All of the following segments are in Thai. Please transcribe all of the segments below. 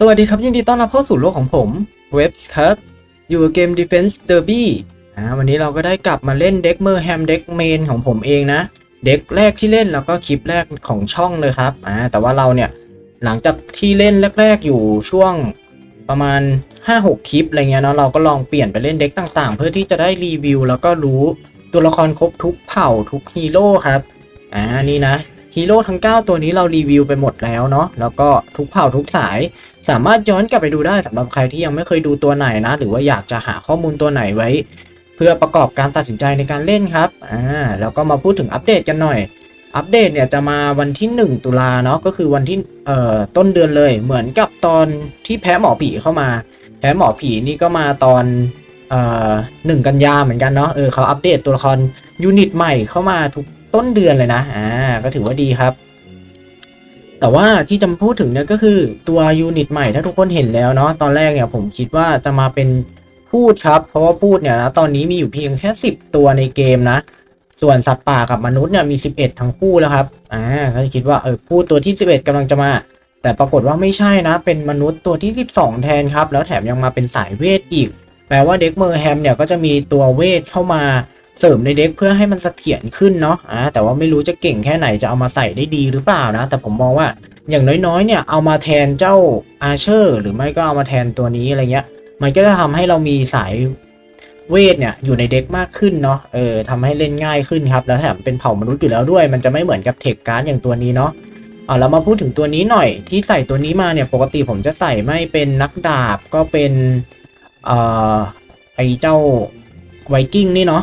สวัสดีครับ ยินดีต้อนรับเข้าสู่โลกของผมเว็บครับ อยู่เกม Defense Derby อ่าวันนี้เราก็ได้กลับมาเล่นเด็กเมอร์แฮมเด็กเมนของผมเองนะ เด็กแรกที่เล่นแล้วก็คลิปแรกของช่องเลยครับอ่าแต่ว่าเราเนี่ยหลังจากที่เล่นแรก ๆ อยู่ช่วงประมาณ 5-6 คลิปอะไรเงี้ยเนาะเราก็ลองเปลี่ยนไปเล่นเด็กต่างๆ เพื่อที่จะได้รีวิว แล้วก็รู้ตัวละครครบทุกเผ่าทุกฮีโร่ครับอ่านี่นะฮีโร่ทั้ง 9 ตัวนี้เรารีวิวไปหมดแล้วเนาะแล้วก็ทุกเผ่าทุกสาย สามารถย้อนกลับไปดูได้สำหรับใครที่ยังไม่เคยดูตัวไหนนะ หรือว่าอยากจะหาข้อมูลตัวไหนไว้ เพื่อประกอบการตัดสินใจในการเล่นครับอ่าแล้วก็มาพูดถึงอัปเดตกันหน่อย อัปเดตเนี่ยจะมาวันที่ 1 ตุลาเนาะก็คือวันที่เอ่อต้นเดือนเลยเหมือนกับตอนที่แพ้หมอผีเข้ามา แพ้หมอผีนี่ก็มาตอนเอ่อหนึ่งกันยาเหมือนกันเนาะเออเขาอัปเดตตัวละครยูนิตใหม่เข้ามาทุกต้นเดือนเลยนะอ่าก็ถือว่าดีครับ แต่ว่าที่จะมาพูดถึงเนี่ยก็คือตัวยูนิตใหม่ถ้าทุกคนเห็นแล้วเนาะตอนแรกเนี่ยผมคิดว่าจะมาเป็นพูดครับ เพราะว่าพูดเนี่ยนะตอนนี้มีอยู่เพียงแค่ 10 ตัวในเกมนะ ส่วนสัตว์ป่ากับมนุษย์เนี่ยมี 11 ทั้งคู่แล้วครับอ่าก็คิดว่าเออพูดตัวที่ 11กำลังจะมา แต่ปรากฏว่าไม่ใช่นะ เป็นมนุษย์ตัวที่ 12 แทนครับ แล้วแถมยังมาเป็นสายเวทอีก แปลว่าเด็กเมอร์แฮมเนี่ยก็จะมีตัวเวทเข้ามา เสริมในเด็กเพื่อให้มันเสถียรขึ้นเนาะอ่าแต่ว่าไม่รู้จะเก่งแค่ไหนจะเอามาใส่ได้ดีหรือเปล่านะ แต่ผมมองว่าอย่างน้อยๆ เนี่ยเอามาแทนเจ้าอาเชอร์ หรือไม่ก็เอามาแทนตัวนี้อะไรเงี้ย มันก็จะทำให้เรามีสายเวทเนี่ยอยู่ในเด็กมากขึ้นเนาะเออทำให้เล่นง่ายขึ้นครับ แล้วแถมเป็นเผ่ามนุษย์อยู่แล้วด้วย มันจะไม่เหมือนกับเทคการ์ดอย่างตัวนี้เนาะเอาแล้วมาพูดถึงตัวนี้หน่อยที่ใส่ตัวนี้มาเนี่ยปกติผมจะใส่ไม่เป็นนักดาบก็เป็นเอ่อไอเจ้าไวกิ้งนี่เนาะ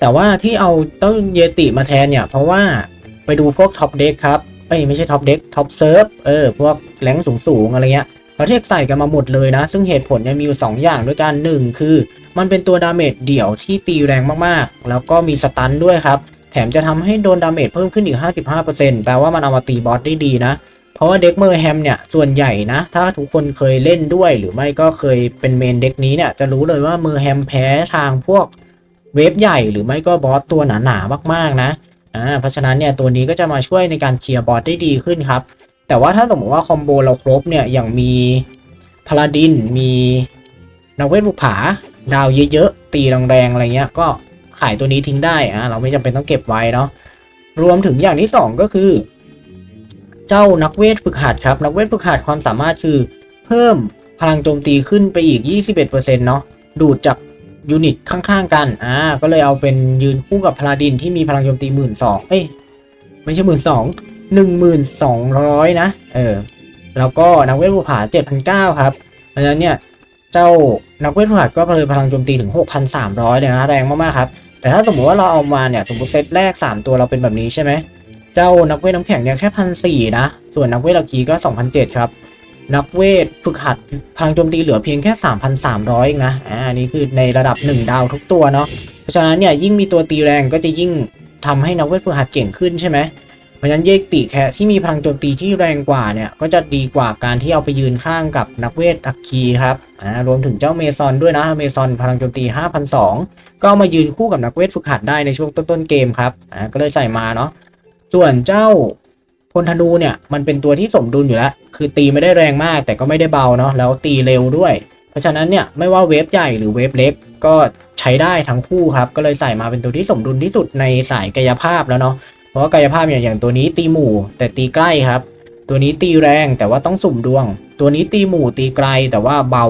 แต่ว่าที่เอาต้าเยติมาแทนเนี่ย เพราะว่าไปดูพวกท็อปเด็กครับเอ้ยไม่ใช่ท็อปเด็กท็อปเซิร์ฟเออพวกแรงสูงสูงๆอะไรเงี้ยประเทศใส่กันมาหมดเลยนะ ซึ่งเหตุผลเนี่ยมีอยู่2อย่างด้วยกันหนึ่งคือ มันเป็นตัวดาเมจเดี่ยวที่ตีแรงมากๆ แล้วก็มีสตันด้วยครับ แถมจะทำให้โดนดาเมจเพิ่มขึ้นอีก 55%แปลว่ามันเอามาตีบอสได้ดีนะ เพราะว่าเด็กเมอร์แฮมเนี่ย ส่วนใหญ่นะ ถ้าทุกคนเคยเล่นด้วยหรือไม่ก็เคยเป็นเมนเด็กนี้เนี่ยจะรู้เลยว่าเมอร์แฮมแพ้ทางพวก เวฟใหญ่หรือไม่ก็บอสตัวหนาๆมากๆนะอ่าเพราะฉะนั้นเนี่ยตัวนี้ก็จะมาช่วยในการเคลียร์บอสได้ดีขึ้นครับ แต่ว่าถ้าสมมติว่าคอมโบเราครบเนี่ยอย่างมีพาลาดินมีนักเวทบุกผาดาวเยอะๆตีแรงๆอะไรเงี้ยก็ขายตัวนี้ทิ้งได้อ่าเราไม่จำเป็นต้องเก็บไว้เนาะรวมถึงอย่างที่สองก็คือ เจ้านักเวทฝึกหัดครับ นักเวทฝึกหัดความสามารถคือ เพิ่มพลังโจมตีขึ้นไปอีก 21%เนาะดูดจาก ยูนิตข้างๆกันอ่าก็เลยเอาเป็นยืนคู่กับพลาดินที่มีพลังโจมตีหมื่นสองเอ้ยไม่ใช่หมื่นสองหนึ่งหมื่นสองร้อยนะเออแล้วก็นักเวทภูผาเจ็ดพันเก้าครับเพราะฉะนั้นเนี่ยเจ้านักเวทภูผาก็เลยพลังโจมตีถึงหกพันสามร้อยเลยนะแรงมากๆครับแต่ถ้าสมมติว่าเราเอามาเนี่ยสมมติเซตแรกสามตัวเราเป็นแบบนี้ใช่ไหมเจ้านักเวทน้ำแข็งเนี่ยแค่พันสี่นะส่วนนักเวทลากีก็สองพันเจ็ดครับ นักเวทฝึกหัดพลังโจมตีเหลือเพียงแค่ 3,300เองนะอ่าอันนี้คือในระดับ 1 ดาวทุกตัวเนาะเพราะฉะนั้นเนี่ยยิ่งมีตัวตีแรงก็จะยิ่งทำให้นักเวทฝึกหัดเก่งขึ้นใช่ไหมเพราะฉะนั้นเยกติแค่ที่มีพลังโจมตีที่แรงกว่าเนี่ยก็จะดีกว่าการที่เอาไปยืนข้างกับนักเวทอัคคีครับอ่ารวมถึงเจ้าเมซอนด้วยนะเมซอนพลังโจมตี5,200ก็เอามายืนคู่กับนักเวทฝึกหัดได้ในช่วงต้นๆเกมครับอ่าก็เลยใส่มาเนาะส่วนเจ้า พลธนูเนี่ยมันเป็นตัวที่สมดุลอยู่แล้ว คือตีไม่ได้แรงมากแต่ก็ไม่ได้เบาเนาะแล้วตีเร็วด้วย เพราะฉะนั้นเนี่ยไม่ว่าเวฟใหญ่หรือเวฟเล็กก็ใช้ได้ทั้งคู่ครับ ก็เลยใส่มาเป็นตัวที่สมดุลที่สุดในสายกายภาพแล้วเนาะเพราะว่ากายภาพเนี่ยอย่างตัวนี้ตีหมู่ แต่ตีใกล้ครับ ตัวนี้ตีแรงแต่ว่าต้องสุ่มดวง ตัวนี้ตีหมู่ตีไกลแต่ว่าเบา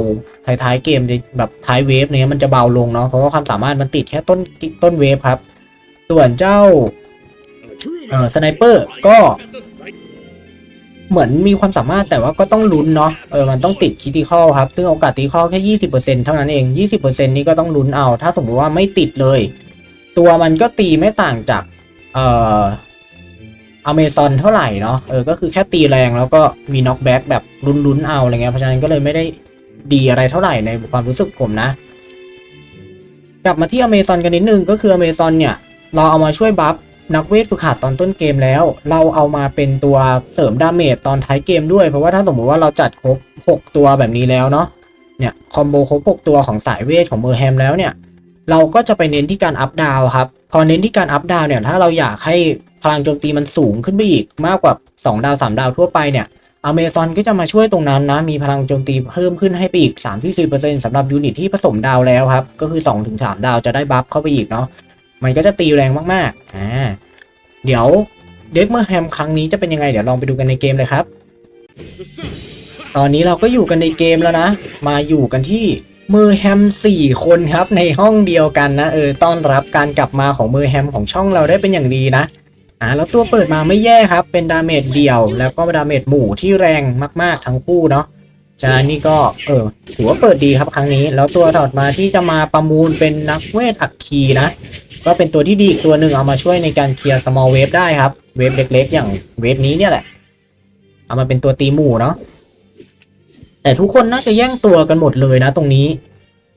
ท้ายๆเกมแบบท้ายเวฟเนี่ยมันจะเบาลงเนาะเพราะว่าความสามารถมันติดแค่ต้นต้นเวฟครับ ส่วนเจ้าเอ่อสไนเปอร์ก็ เหมือนมีความสามารถแต่ว่าก็ต้องลุ้นเนาะเออมันต้องติดคิติคอลครับ ซึ่งโอกาสตีคอลแค่ยี่สิบเปอร์เซ็นเท่านั้นเองยี่สิบเปอร์เซ็นนี้ก็ต้องลุ้นเอา ถ้าสมมติว่าไม่ติดเลย ตัวมันก็ตีไม่ต่างจากเอ่ออเมซอนเท่าไหร่เนาะเออก็คือแค่ตีแรงแล้วก็มีน็อกแบ็กแบบลุ้นๆเอาอะไรเงี้ยเพราะฉะนั้นก็เลยไม่ได้ดีอะไรเท่าไหร่ในความรู้สึกผมนะ กลับมาที่อเมซอนกันนิดนึงก็คืออเมซอนเนี่ย เราเอามาช่วยบัฟ นักเวทฝึกหัดตอนต้นเกมแล้ว เราเอามาเป็นตัวเสริมดาเมจตอนท้ายเกมด้วย เพราะว่าถ้าสมมติว่าเราจัดครบ 6 ตัวแบบนี้แล้วเนาะเนี่ยคอมโบครบ 6 ตัวของสายเวทของเมอร์แฮมแล้วเนี่ยเราก็จะไปเน้นที่การอัพดาวครับพอเน้นที่การอัพดาวเนี่ยถ้าเราอยากให้พลังโจมตีมันสูงขึ้นไปอีกมากกว่า 2 ดาว 3 ดาวทั่วไปเนี่ยอเมซอนก็จะมาช่วยตรงนั้นนะ มีพลังโจมตีเพิ่มขึ้นให้ไปอีก 3-4%สำหรับยูนิตที่ผสมดาวแล้วครับ ก็คือ 2-3 ดาวจะได้บัฟเข้าไปอีกเนาะ มันก็จะตีแรงมากๆอ่าเดี๋ยวเด็กเมอร์แฮมครั้งนี้จะเป็นยังไง เดี๋ยวลองไปดูกันในเกมเลยครับ ตอนนี้เราก็อยู่กันในเกมแล้วนะ มาอยู่กันที่เมอแฮมสี่คนครับในห้องเดียวกันนะเออต้อนรับการกลับมาของเมอแฮมของช่องเราได้เป็นอย่างดีนะอ่าแล้วตัวเปิดมาไม่แย่ครับ เป็นดาเมจเดี่ยว แล้วก็ดาเมจหมู่ที่แรงมาก ๆ ทั้งคู่เนาะฉะนี่ก็เออถือว่าเปิดดีครับครั้งนี้ แล้วตัวถอดมาที่จะมาประมูลเป็นนักเวทอัคคีนะ ก็เป็นตัวที่ดีอีกตัวหนึ่งเอามาช่วยในการเคลียร์ small wave ได้ครับ เวฟเล็ก ๆ อย่างเวฟนี้เนี่ยแหละ เอามาเป็นตัวตีหมู่เนาะแต่ทุกคนน่าจะแย่งตัวกันหมดเลยนะตรงนี้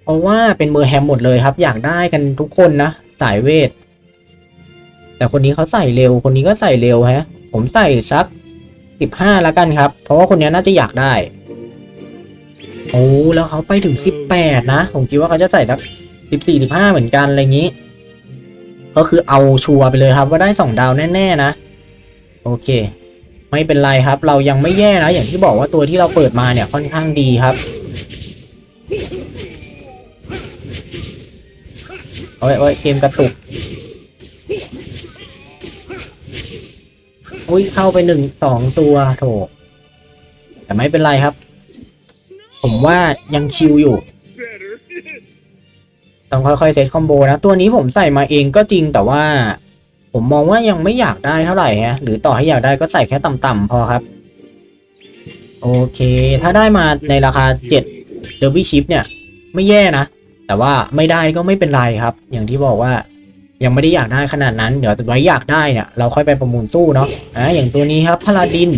เพราะว่าเป็นเมอร์แฮมหมดเลยครับ อยากได้กันทุกคนนะสายเวท แต่คนนี้เขาใส่เร็ว คนนี้ก็ใส่เร็วฮะ ผมใส่สักสิบห้าแล้วกันครับ เพราะว่าคนนี้น่าจะอยากได้โอ้แล้วเขาไปถึงสิบแปดนะ ผมคิดว่าเขาจะใส่สักสิบสี่สิบห้าเหมือนกันอะไรอย่างนี้ ก็คือเอาชัวร์ไปเลยครับ ว่าได้สองดาวแน่ๆนะ โอเค ไม่เป็นไรครับ เรายังไม่แย่นะอย่างที่บอกว่าตัวที่เราเปิดมาเนี่ยค่อนข้างดีครับโอ้ยโอ้ยเกมกระตุกอุ้ยเข้าไปหนึ่งสองตัวโถแต่ไม่เป็นไรครับ ผมว่ายังชิลอยู่ ต้องค่อยๆเซตคอมโบนะ ตัวนี้ผมใส่มาเองก็จริงแต่ว่า ผมมองว่ายังไม่อยากได้เท่าไหร่ฮะหรือต่อให้อยากได้ก็ใส่แค่ต่ำๆพอครับ โอเค ถ้าได้มาในราคาเจ็ดเดอร์บี้ชิปเนี่ย ไม่แย่นะ แต่ว่าไม่ได้ก็ไม่เป็นไรครับ อย่างที่บอกว่ายังไม่ได้อยากได้ขนาดนั้น เดี๋ยวไว้อยากได้เนี่ยเราค่อยไปประมูลสู้เนาะอ่าอย่างตัวนี้ครับพาลาดิน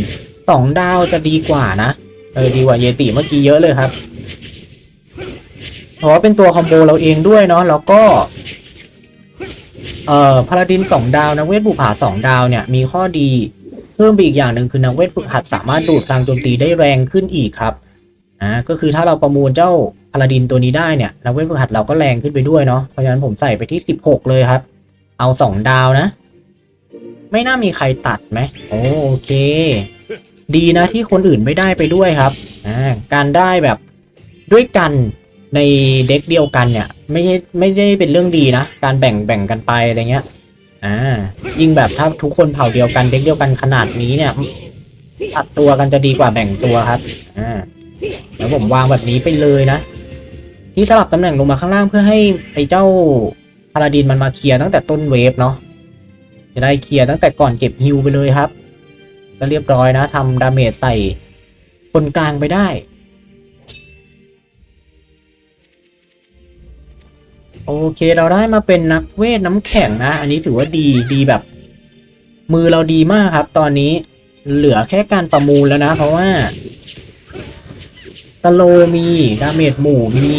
สองดาวจะดีกว่านะเออดีกว่าเยติเมื่อกี้เยอะเลยครับ เพราะว่าเป็นตัวคอมโบเราเองด้วยเนาะแล้วก็ เอ่อพาราดินสองดาวนักเวทบุผาสองดาวเนี่ยมีข้อดีเพิ่มไปอีกอย่างหนึ่งคือนักเวทฝึกหัดสามารถดูดพลังโจมตีได้แรงขึ้นอีกครับอ่าก็คือถ้าเราประมูลเจ้าพาราดินตัวนี้ได้เนี่ยนักเวทฝึกหัดเราก็แรงขึ้นไปด้วยเนาะเพราะฉะนั้นผมใส่ไปที่สิบหกเลยครับ เอาสองดาวนะ ไม่น่ามีใครตัดไหมโอโอเค ดีนะที่คนอื่นไม่ได้ไปด้วยครับอ่าการได้แบบด้วยกัน ในเด็กเดียวกันเนี่ย ไม่ใช่ไม่ได้เป็นเรื่องดีนะ การแบ่งแบ่งกันไปอะไรเงี้ย อ่า ยิ่งแบบถ้าทุกคนเผ่าเดียวกันเด็กเดียวกันขนาดนี้เนี่ยตัดตัวกันจะดีกว่าแบ่งตัวครับ อ่าแล้วผมวางแบบนี้ไปเลยนะ ที่สลับตำแหน่งลงมาข้างล่างเพื่อให้ไอ้เจ้าพาราดินมันมาเคลียร์ตั้งแต่ต้นเวฟเนาะจะได้เคลียร์ตั้งแต่ก่อนเก็บฮิวไปเลยครับ ก็เรียบร้อยนะทำดาเมจใส่คนกลางไปได้ โอเคเราได้มาเป็นนักเวทน้ำแข็งนะ อันนี้ถือว่าดีดีแบบ มือเราดีมากครับ ตอนนี้เหลือแค่การประมูลแล้วนะ เพราะว่าสโลมีดาเมจหมู่มี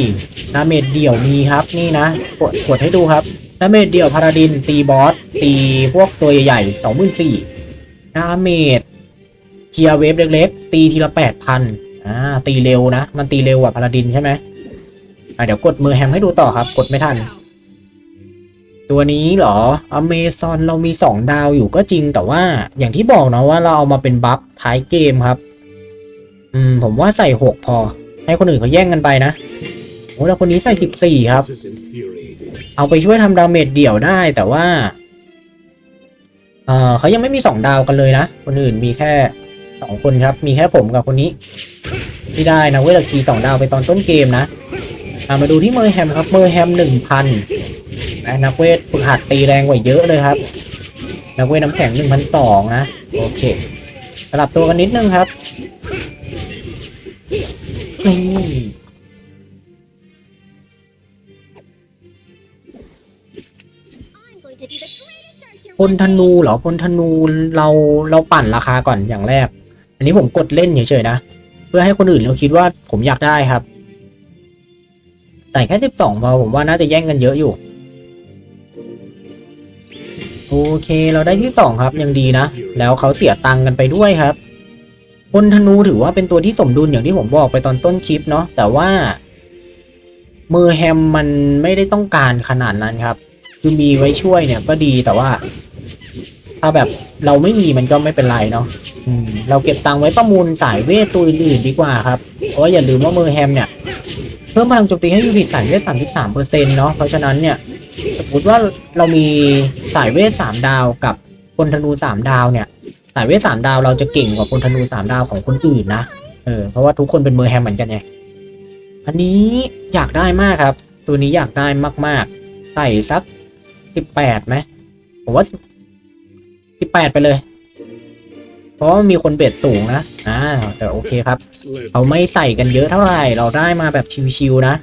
ดาเมจเดี่ยวมีครับนี่นะกดกดให้ดูครับดาเมจเดี่ยวพาราดินตีบอสตีพวกตัวใหญ่สองหมื่นสี่ดาเมจเคียเวฟเล็กๆ ตีทีละแปดพันอ่าตีเร็วนะ มันตีเร็วกว่าพาราดินใช่ไหม อะเดี๋ยวกดมือแฮมให้ดูต่อครับ กดไม่ทัน ตัวนี้เหรออเมซอนเรามีสองดาวอยู่ก็จริงแต่ว่าอย่างที่บอกนะว่าเราเอามาเป็นบัฟท้ายเกมครับ อืม ผมว่าใส่หกพอ ให้คนอื่นเขาแย่งกันไปนะโอ้แล้วคนนี้ใส่สิบสี่ครับ เอาไปช่วยทำดาเมจเดี่ยวได้แต่ว่า เออเขายังไม่มีสองดาวกันเลยนะ คนอื่นมีแค่สองคนครับ มีแค่ผมกับคนนี้ ที่ได้นะเวลาคีสองดาวไปตอนต้นเกมนะ มาดูที่เมอร์แฮมครับ เมอร์แฮมหนึ่งพันนะนักเวทฝึกหัดตีแรงกว่าเยอะเลยครับ นักเวทน้ำแข็งหนึ่งพันสองนะ โอเคสลับตัวกันนิดนึงครับนี่พลธนูเหรอพลธนูเราเราปั่นราคาก่อนอย่างแรก อันนี้ผมกดเล่นเฉยๆนะ เพื่อให้คนอื่นเราคิดว่าผมอยากได้ครับ ใส่แค่สิบสองพอผมว่าน่าจะแย่งกันเยอะอยู่ โอเคเราได้ที่สองครับยังดีนะ แล้วเขาเสียตังค์กันไปด้วยครับพลธนูถือว่าเป็นตัวที่สมดุลอย่างที่ผมบอกไปตอนต้นคลิปเนาะแต่ว่าเมอแฮมมันไม่ได้ต้องการขนาดนั้นครับ คือมีไว้ช่วยเนี่ยก็ดีแต่ว่า ถ้าแบบเราไม่มีมันก็ไม่เป็นไรเนาะเราเก็บตังค์ไว้ประมูลสายเวทตัวอื่นๆดีกว่าครับเพราะอย่าลืมว่าเมอแฮมเนี่ย เพิ่มพลังโจมตีให้ยูนิตสายเวท33เปอร์เซ็นต์เนาะเพราะฉะนั้นเนี่ยสมมติว่าเรามีสายเวท3ดาวกับคนธนู3ดาวเนี่ย สายเวท3ดาวเราจะเก่งกว่าคนธนู3ดาวของคนอื่นนะเออเพราะว่าทุกคนเป็นเมอร์แฮมเหมือนกันไงอันนี้อยากได้มากครับ ตัวนี้อยากได้มากๆใส่สัก18ไหมผมว่า18ไปเลย ราะว่ามีคนเบ็ดสูงนะ อ่า แต่โอเคครับ เขาไม่ใส่กันเยอะเท่าไหร่ เราได้มาแบบชิวๆนะ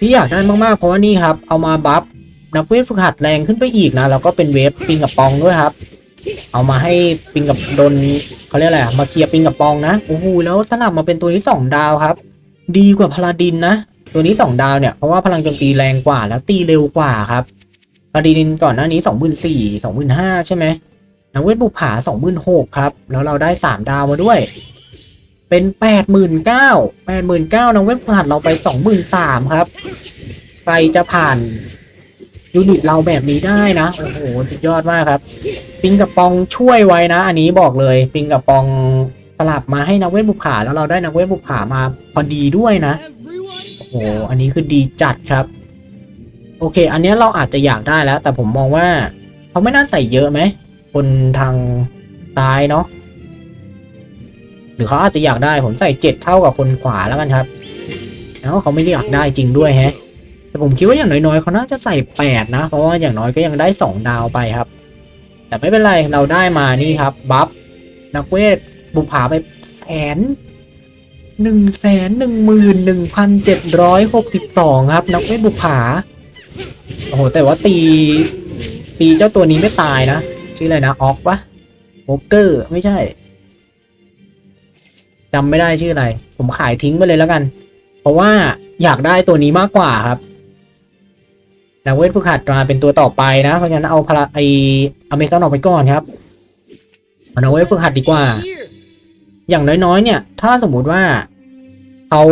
ที่อยากได้มากๆ เพราะว่านี่ครับ เอามาบัฟนักเวทฝึกหัดแรงขึ้นไปอีกนะ แล้วก็เป็นเวฟปิงกับปองด้วยครับ เอามาให้ปิงกับโดนเขาเรียกอะไรอะมาเคลียร์ปิงกับปองนะ โอ้โห แล้วสลับมาเป็นตัวนี้สองดาวครับ ดีกว่าพาลาดินนะ ตัวนี้สองดาวเนี่ย เพราะว่าพลังโจมตีแรงกว่าแล้วตีเร็วกว่าครับ พาลาดินก่อนหน้านี้สองหมื่นสี่สองหมื่นห้าใช่ไหมนักเวทบุผาสองหมื่นหกครับ แล้วเราได้สามดาวมาด้วย เป็นแปดหมื่นเก้าแปดหมื่นเก้านักเวทผ่านเราไปสองหมื่นสามครับ ใครจะผ่านยูนิตเราแบบนี้ได้นะ โอ้โห สุดยอดมากครับ ปิงกับปองช่วยไว้นะ อันนี้บอกเลย ปิงกับปองสลับมาให้นักเวทบุผาแล้วเราได้นักเวทบุผามาพอดีด้วยนะ โอ้โห อันนี้คือดีจัดครับ โอเค อันนี้เราอาจจะอยากได้แล้ว แต่ผมมองว่าเขาไม่น่าใส่เยอะไหมคนทางซ้ายเนาะหรือเขาอาจจะอยากได้ผมใส่เจ็ดเท่ากับคนขวาแล้วกันครับแล้วเขาไม่ได้อยากได้จริงด้วยแฮะ แต่ผมคิดว่าอย่างน้อยๆเขาน่าจะใส่แปดนะ เพราะว่าอย่างน้อยก็ยังได้สองดาวไปครับ แต่ไม่เป็นไรเราได้มานี่ครับบัฟนักเวทบุผาไปแสนหนึ่งแสนหนึ่งหมื่นหนึ่งพันเจ็ดร้อยหกสิบสองครับ นักเวทบุผา โอ้โห แต่ว่าตี ตีเจ้าตัวนี้ไม่ตายนะ ชื่ออะไรนะ ออกปะโบเกอร์ ไม่ใช่จำไม่ได้ชื่ออะไร ผมขายทิ้งไปเลยแล้วกัน เพราะว่าอยากได้ตัวนี้มากกว่าครับนักเวทผู้ขัดมาเป็นตัวต่อไปนะ เพราะฉะนั้นเอาพละไออเมซอนออกไปก่อนครับเอานักเวทผู้ขัดดีกว่า อย่างน้อยๆ เนี่ย ถ้าสมมุติว่าเขา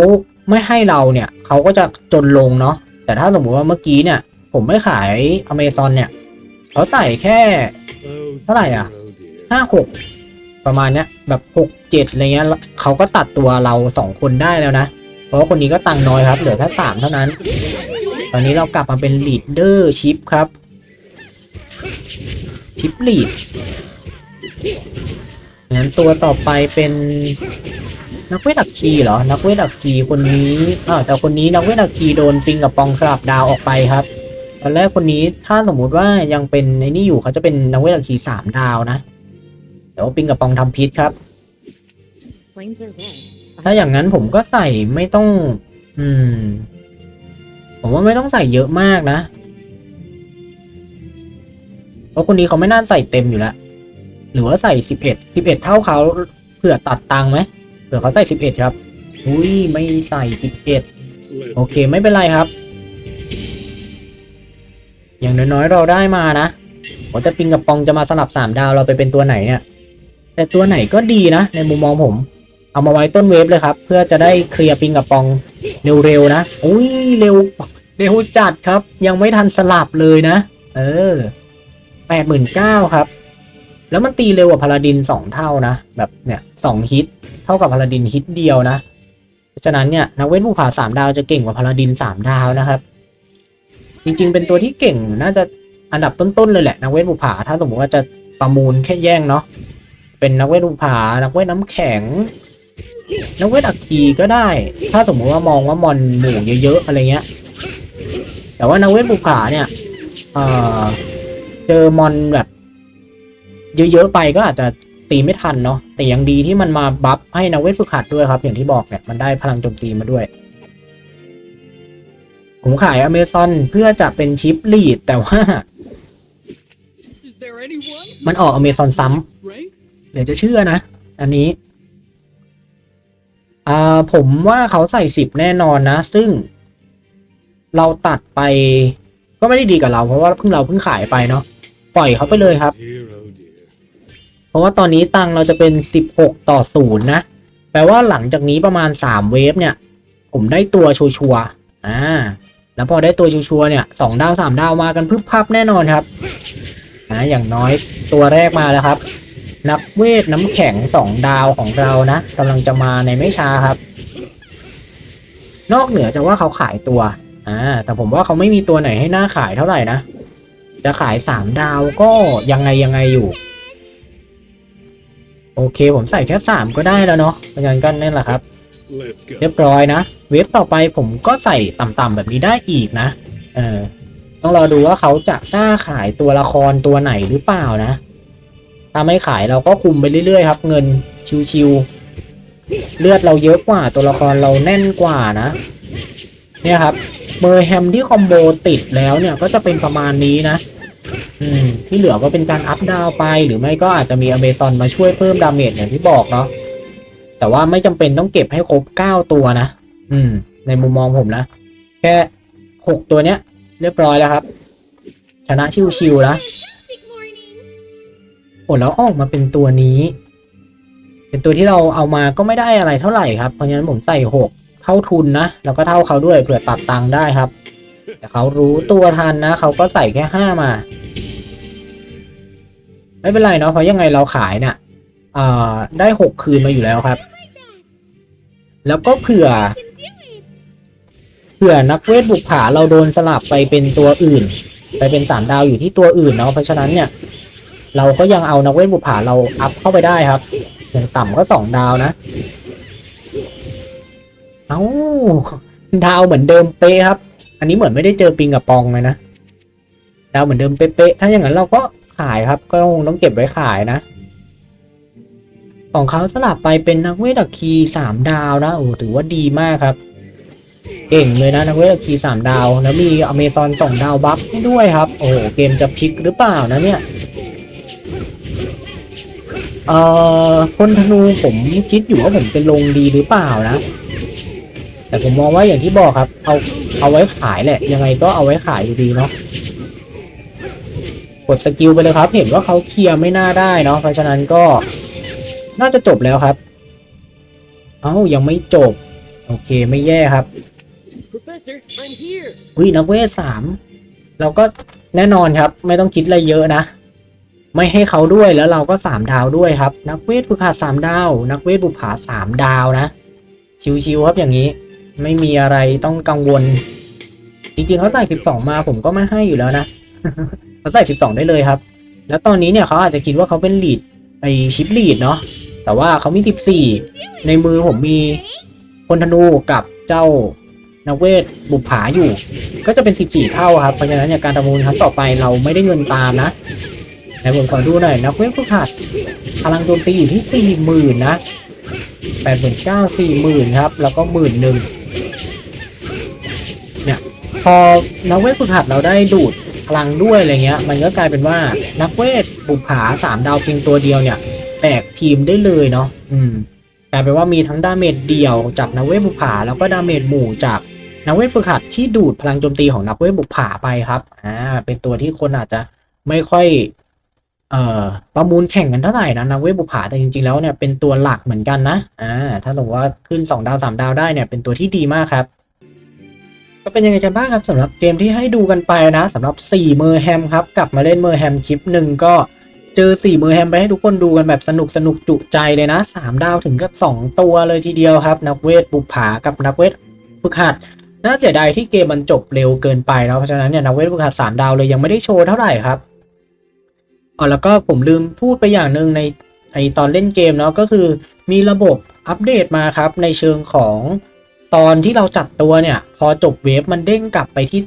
ไม่ให้เราเนี่ย เขาก็จะจนลงเนาะ แต่ถ้าสมมติว่าเมื่อกี้เนี่ย ผมไม่ขายอเมซอนเนี่ยเขาใส่แค่เท่าไหร่อะห้าหกประมาณเนี้ยแบบหกเจ็ดอะไรเงี้ยเขาก็ตัดตัวเราสองคนได้แล้วนะ เพราะว่าคนนี้ก็ตังค์น้อยครับ เหลือแค่สามเท่านั้น ตอนนี้เรากลับมาเป็นลีดเดอร์ชิปครับ ชิปลีดงั้นตัวต่อไปเป็น นักเวทอักคีเหรอ นักเวทอักคีคนนี้อ่าแต่คนนี้นักเวทอักคีโดนปิงกับปองสลับดาวออกไปครับ ตอนแรกคนนี้ถ้าสมมุติว่ายังเป็นในนี่อยู่เขาจะเป็นนักเวทอัคคีสามดาวนะแต่ว่าปิงกับปองทำพิษครับ ถ้าอย่างนั้นผมก็ใส่ไม่ต้อง อืม ผมว่าไม่ต้องใส่เยอะมากนะ เพราะคนนี้เขาไม่น่าใส่เต็มอยู่แล้ว หรือว่าใส่สิบเอ็ดสิบเอ็ดเท่าเขาเผื่อตัดตังไหม ผื่อเขาใส่สิบเอ็ดครับ อุ้ยไม่ใส่สิบเอ็ดโอเคไม่เป็นไรครับ อย่างน้อยๆเราได้มานะผมจะปิงกับปองจะมาสลับสามดาวเราไปเป็นตัวไหนเนี่ย แต่ตัวไหนก็ดีนะ ในมุมมองผม เอามาไว้ต้นเวฟเลยครับ เพื่อจะได้เคลียร์ปิงกับปองเร็วๆนะ อุ้ยเร็วเร็วจัดครับ ยังไม่ทันสลับเลยนะ เออแปดหมื่นเก้าครับ แล้วมันตีเร็วกว่าพาลาดินสองเท่านะแบบเนี่ยสองฮิตเท่ากับพาลาดินฮิตเดียวนะเพราะฉะนั้นเนี่ยนักเวทผู้ผ่าสามดาวจะเก่งกว่าพาลาดินสามดาวนะครับ จริงๆ เป็นตัวที่เก่งน่าจะอันดับต้นๆเลยแหละนักเวทผู้ผ่าถ้าสมมติว่าจะประมูลแค่แย่งเนาะเป็นนักเวทผู้ผ่านักเวทน้ำแข็งนักเวทอัคคีก็ได้ ถ้าสมมติว่ามองว่ามอนหมู่เยอะๆอะไรเงี้ย แต่ว่านักเวทผู้ผ่าเนี่ยเออเจอมอนแบบ เยอะๆไปก็อาจจะตีไม่ทันเนาะแต่ยังดีที่มันมาบัฟให้นักเวทฝึกหัดด้วยครับ อย่างที่บอกเนี่ยมันได้พลังโจมตีมาด้วย ผมขายอเมซอนเพื่อจะเป็นชิปลีดแต่ว่า มันออกอเมซอนซ้ำ Strength? เลือจะเชื่อนะ อันนี้อ่าผมว่าเขาใส่สิบแน่นอนนะ ซึ่งเราตัดไปก็ไม่ได้ดีกับเราเพราะว่าเพิ่งเราเพิ่งขายไปเนาะปล่อยเขาไปเลยครับ เพราะว่าตอนนี้ตังเราจะเป็นสิบหกต่อศูนย์นะ แปลว่าหลังจากนี้ประมาณสามเวฟเนี่ย ผมได้ตัวชัวร์ๆอ่า แล้วพอได้ตัวชัวร์ๆเนี่ยสองดาวสามดาวมากันพึบพับแน่นอนครับนะอย่างน้อยตัวแรกมาแล้วครับ นักเวทน้ำแข็งสองดาวของเรานะกำลังจะมาในไม่ช้าครับ นอกเหนือจากว่าเขาขายตัวอ่าแต่ผมว่าเขาไม่มีตัวไหนให้หน่าขายเท่าไหร่นะ จะขายสามดาวก็ยังไงยังไงอยู่ โอเค ผมใส่แค่สามก็ได้แล้วเนาะเพราะฉะนั้นก็นั่นแหละครับ Let's go. เรียบร้อยนะ เว็บต่อไปผมก็ใส่ต่ำๆแบบนี้ได้อีกนะ เออ ต้องรอดูว่าเขาจะกล้าขายตัวละครตัวไหนหรือเปล่านะ ถ้าไม่ขายเราก็คุมไปเรื่อยๆครับ เงินชิวๆ เลือดเราเยอะกว่าตัวละครเราแน่นกว่านะ เนี่ยครับเมอร์แฮมที่คอมโบติดแล้วเนี่ยก็จะเป็นประมาณนี้นะอืม ที่เหลือก็เป็นการอัพดาวไป หรือไม่ก็อาจจะมีอเมซอนมาช่วยเพิ่มดาเมจอย่างที่บอกเนาะแต่ว่าไม่จำเป็นต้องเก็บให้ครบเก้าตัวนะอืม ในมุมมองผมนะ แค่หกตัวเนี้ย เรียบร้อยแล้วครับ ชนะชิวๆนะโอ้แล้วออกมาเป็นตัวนี้ เป็นตัวที่เราเอามาก็ไม่ได้อะไรเท่าไหร่ครับเพราะฉะนั้นผมใส่หกเท่าทุนนะแล้วก็เท่าเขาด้วยเผื่อตัดตังค์ได้ครับ แต่เขารู้ตัวทันนะเขาก็ใส่แค่ห้ามา ไม่เป็นไรเนาะเพราะยังไงเราขายเนี่ยได้หกคืนมาอยู่แล้วครับ แล้วก็เผื่อ เผื่อนักเวทบุกผาเราโดนสลับไปเป็นตัวอื่น ไปเป็นสามดาวอยู่ที่ตัวอื่นเนาะเพราะฉะนั้นเนี่ย เราก็ยังเอานักเวทบุกผาเราอัพเข้าไปได้ครับอย่างต่ำก็สองดาวนะเอ้าดาวเหมือนเดิมเป๊ะครับ อันนี้เหมือนไม่ได้เจอปิงกับปองเลยนะดาวเหมือนเดิมเป๊ะๆถ้าอย่างนั้นเราก็ายครับ ก็คงต้องเก็บไว้ขายนะ ของเขาสลับไปเป็นนักเวทอัคคีสามดาวนะโอ้ถือว่าดีมากครับ เก่งเลยนะนักเวทอัคคีสามดาว แล้วมีอเมซอนสองดาวบัฟให้ด้วยครับ โอ้เกมจะพลิกหรือเปล่านะเนี่ยเอ่อคนธนูผมคิดอยู่ว่าผมจะลงดีหรือเปล่านะ แต่ผมมองว่าอย่างที่บอกครับ เอาเอาไว้ขายแหละ ยังไงก็เอาไว้ขายอยู่ดีเนาะ กดสกิลไปเลยครับ เห็นว่าเขาเคลียร์ไม่น่าได้เนาะเพราะฉะนั้นก็น่าจะจบแล้วครับ เอ้ายังไม่จบ โอเคไม่แย่ครับ Professor, I'm here. วินักเวทสามเราก็แน่นอนครับ ไม่ต้องคิดอะไรเยอะนะ ไม่ให้เขาด้วยแล้วเราก็สามดาวด้วยครับ นักเวทฝึกหัดสามดาว นักเวทบุปผาสามดาวนะ ชิวๆครับอย่างนี้ ไม่มีอะไรต้องกังวล จริงๆเขาใส่สิบสองมาผมก็ไม่ให้อยู่แล้วนะ เขาใส่สิบสองได้เลยครับ แล้วตอนนี้เนี่ยเขาอาจจะคิดว่าเขาเป็นลีดไอชิปลีดเนาะ แต่ว่าเขามีสิบสี่ในมือผมมีพลธนูกับเจ้านักเวทบุปผาอยู่ ก็จะเป็นสิบสี่เท่าครับ เพราะฉะนั้นเนี่ยการประมูลครั้งต่อไปเราไม่ได้เงินตามนะไหนผมขอดูหน่อยนักเวทผู้ขาดพลังโจมตีอยู่ที่สี่หมื่นนะแปดหมื่นเก้าสี่หมื่นครับ แล้วก็หมื่นหนึ่งเนี่ย พอนักเวทผู้ขาดเราได้ดูด พลังด้วยอะไรเงี้ย มันก็กลายเป็นว่านักเวทบุปผาสามดาวเพียงตัวเดียวเนี่ยแตกทีมได้เลยเนาะอืมกลายเป็นว่ามีทั้งดาเมจเดี่ยวจากนักเวทบุกผาแล้วก็ดาเมจหมู่จากนักเวทฝึกหัดที่ดูดพลังโจมตีของนักเวทบุกผาไปครับอ่าเป็นตัวที่คนอาจจะไม่ค่อยเอ่อประมูลแข่งกันเท่าไหร่นะนักเวทบุกผาแต่จริงๆแล้วเนี่ยเป็นตัวหลักเหมือนกันนะอ่าถ้าสมมติว่าขึ้นสองดาวสามดาวได้เนี่ยเป็นตัวที่ดีมากครับ ก็เป็นยังไงกันบ้างครับสำหรับเกมที่ให้ดูกันไปนะสำหรับ4เมอร์แฮมครับ กลับมาเล่นเมอร์แฮมคลิปหนึ่งก็เจอสี่มือแฮมไปให้ทุกคนดูกันแบบสนุกสนุกจุใจเลยนะสามดาวถึงกับสองตัวเลยทีเดียวครับ นักเวทบุปผากับนักเวทฝึกหัดน่าเสียดายที่เกมมันจบเร็วเกินไปแล้วเพราะฉะนั้นเนี่ยนักเวทฝึกหัดสามดาวเลยยังไม่ได้โชว์เท่าไหร่ครับอ๋อแล้วก็ผมลืมพูดไปอย่างหนึ่งในไอตอนเล่นเกมเนาะก็คือมีระบบอัปเดตมาครับในเชิงของ ตอนที่เราจัดตัวเนี่ย พอจบเวฟมันเด้งกลับไปที่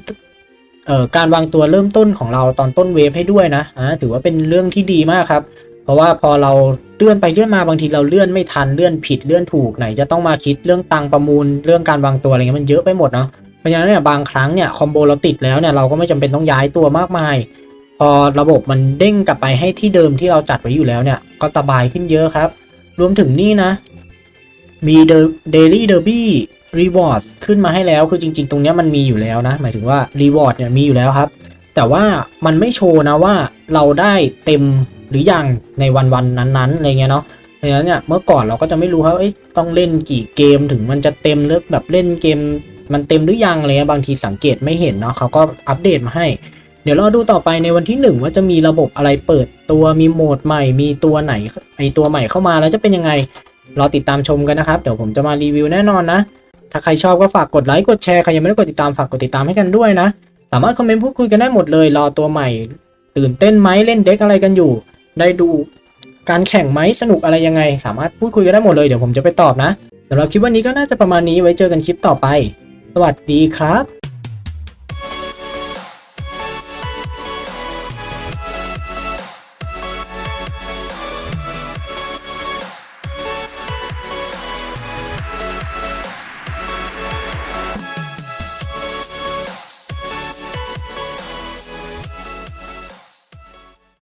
เอ่อการวางตัวเริ่มต้นของเราตอนต้นเวฟให้ด้วยนะอ่าถือว่าเป็นเรื่องที่ดีมากครับ เพราะว่าพอเราเลื่อนไปเลื่อนมาบางทีเราเลื่อนไม่ทันเลื่อนผิดเลื่อนถูกไหนจะต้องมาคิดเรื่องตังค์ประมูลเรื่องการวางตัวอะไรเงี้ยมันเยอะไปหมดเนาะเพราะฉะนั้นเนี่ยบางครั้งเนี่ยคอมโบเราติดแล้วเนี่ยเราก็ไม่จำเป็นต้องย้ายตัวมากมาย พอระบบมันเด้งกลับไปให้ที่เดิมที่เราจัดไว้อยู่แล้วเนี่ยก็สบายขึ้นเยอะครับ รวมถึงนี่นะ มีเดลี่เดอร์บี้ รีวอร์ดขึ้นมาให้แล้วคือจริง ๆ ตรงนี้มันมีอยู่แล้วนะ หมายถึงว่ารีวอร์ดเนี่ยมีอยู่แล้วครับ แต่ว่ามันไม่โชว์นะว่าเราได้เต็มหรือยังในวันวันนั้นๆอะไรเงี้ยเนาะเพราะฉะนั้นเนี่ยเมื่อก่อนเราก็จะไม่รู้ครับเอ้ยต้องเล่นกี่เกมถึงมันจะเต็มหรือแบบเล่นเกมมันเต็มหรือยังอะไรเงี้ยบางทีสังเกตไม่เห็นเนาะเขาก็อัปเดตมาให้ เดี๋ยวเรอดูต่อไปในวันที่หนึ่งว่าจะมีระบบอะไรเปิดตัวมีโหมดใหม่ มีตัวไหนไอตัวใหม่เข้ามาแล้วจะเป็นยังไงรอติดตามชมกันนะครับ เดี๋ยวผมจะมารีวิวแน่นอนนะ ถ้าใครชอบก็ฝากกดไลค์กดแชร์ใครยังไม่ได้กดติดตามฝากกดติดตามให้กันด้วยนะ สามารถคอมเมนต์พูดคุยกันได้หมดเลย รอตัวใหม่ ตื่นเต้นไหมเล่นเด็กอะไรกันอยู่ ได้ดูการแข่งไหมสนุกอะไรยังไง สามารถพูดคุยกันได้หมดเลยเดี๋ยวผมจะไปตอบนะสำหรับคลิปวันนี้ก็น่าจะประมาณนี้ไว้เจอกันคลิปต่อไป สวัสดีครับ